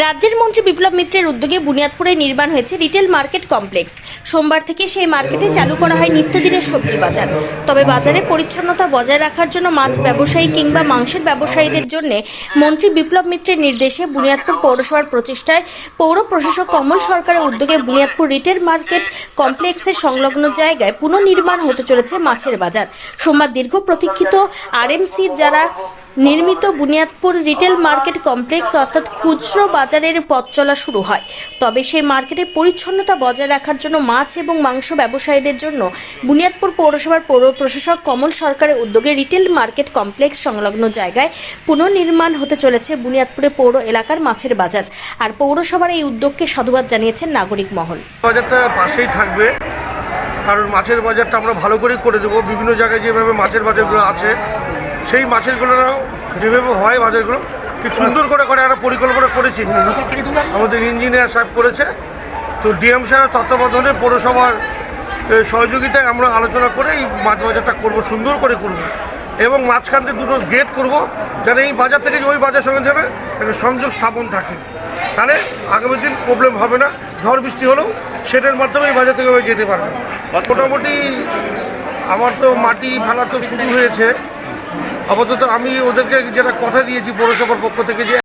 রাজ্যের মন্ত্রী বিপ্লব মিত্রের উদ্যোগে বুনিয়াদপুরে নির্মাণ হয়েছে রিটেল মার্কেট কমপ্লেক্স। সোমবার থেকে সেই মার্কেটে চালু করা হয় নিত্যদিনের সবজি বাজার। তবে বাজারে পরিচ্ছন্নতা বজায় রাখার জন্য মাছ ব্যবসায়ী কিংবা মাংসের ব্যবসায়ীদের জন্য মন্ত্রী বিপ্লব মিত্রের নির্দেশে বুনিয়াদপুর পৌরসভার প্রচেষ্টায় পৌর প্রশাসক কমল সরকারের উদ্যোগে বুনিয়াদপুর রিটেল মার্কেট কমপ্লেক্সের সংলগ্ন জায়গায় পুনর্নির্মাণ হতে চলেছে মাছের বাজার। সোমবার দীর্ঘ প্রতীক্ষিত আরএমসি যারা নির্মিত বুনিয়াদপুর রিটেল মার্কেট কমপ্লেক্স অর্থাৎ খুচরো বাজারের পথ চলা শুরু হয়। তবে সেই মার্কেটে পরিচ্ছন্নতা বজায় রাখার জন্য মাছ এবং মাংস ব্যবসায়ীদের জন্য বুনিয়াদপুর পৌরসভার পৌর প্রশাসক কমল সরকারের উদ্যোগে রিটেল মার্কেট কমপ্লেক্স সংলগ্ন জায়গায় পুনর্নির্মাণ হতে চলেছে বুনিয়াদপুরে পৌর এলাকার মাছের বাজার। আর পৌরসভার এই উদ্যোগকে সাধুবাদ জানিয়েছেন নাগরিক মহল। বাজারটা পাশেই থাকবে। কারণ মাছের বাজারটা আমরা ভালো করেই করে দেবো। বিভিন্ন জায়গায় যেভাবে মাছের বাজারগুলো আছে সেই মাছেরগুলো যেভাবে হয় বাজারগুলো ঠিক সুন্দর করে করে একটা পরিকল্পনা করেছি। আমাদের ইঞ্জিনিয়ার সাহেব করেছে। তো ডিএম সাহেবের তত্ত্বাবধানে পৌরসভার সহযোগিতায় আমরা আলোচনা করে এই মাছ বাজারটা করব, সুন্দর করে করব। এবং মাঝখান থেকে দুটো গেট করব, যেন এই বাজার থেকে ওই বাজার সঙ্গে যেন একটা সংযোগ স্থাপন থাকে। তাহলে আগামী দিন প্রবলেম হবে না। ঝড় বৃষ্টি হলেও সেটার মাধ্যমে এই বাজার থেকে যেতে পারবে। মোটামুটি আমার তো মাটি ফেলা তো শুরু হয়েছে। আপাতত আমি ওদেরকে যেটা কথা দিয়েছি পৌরসভার পক্ষ থেকে যে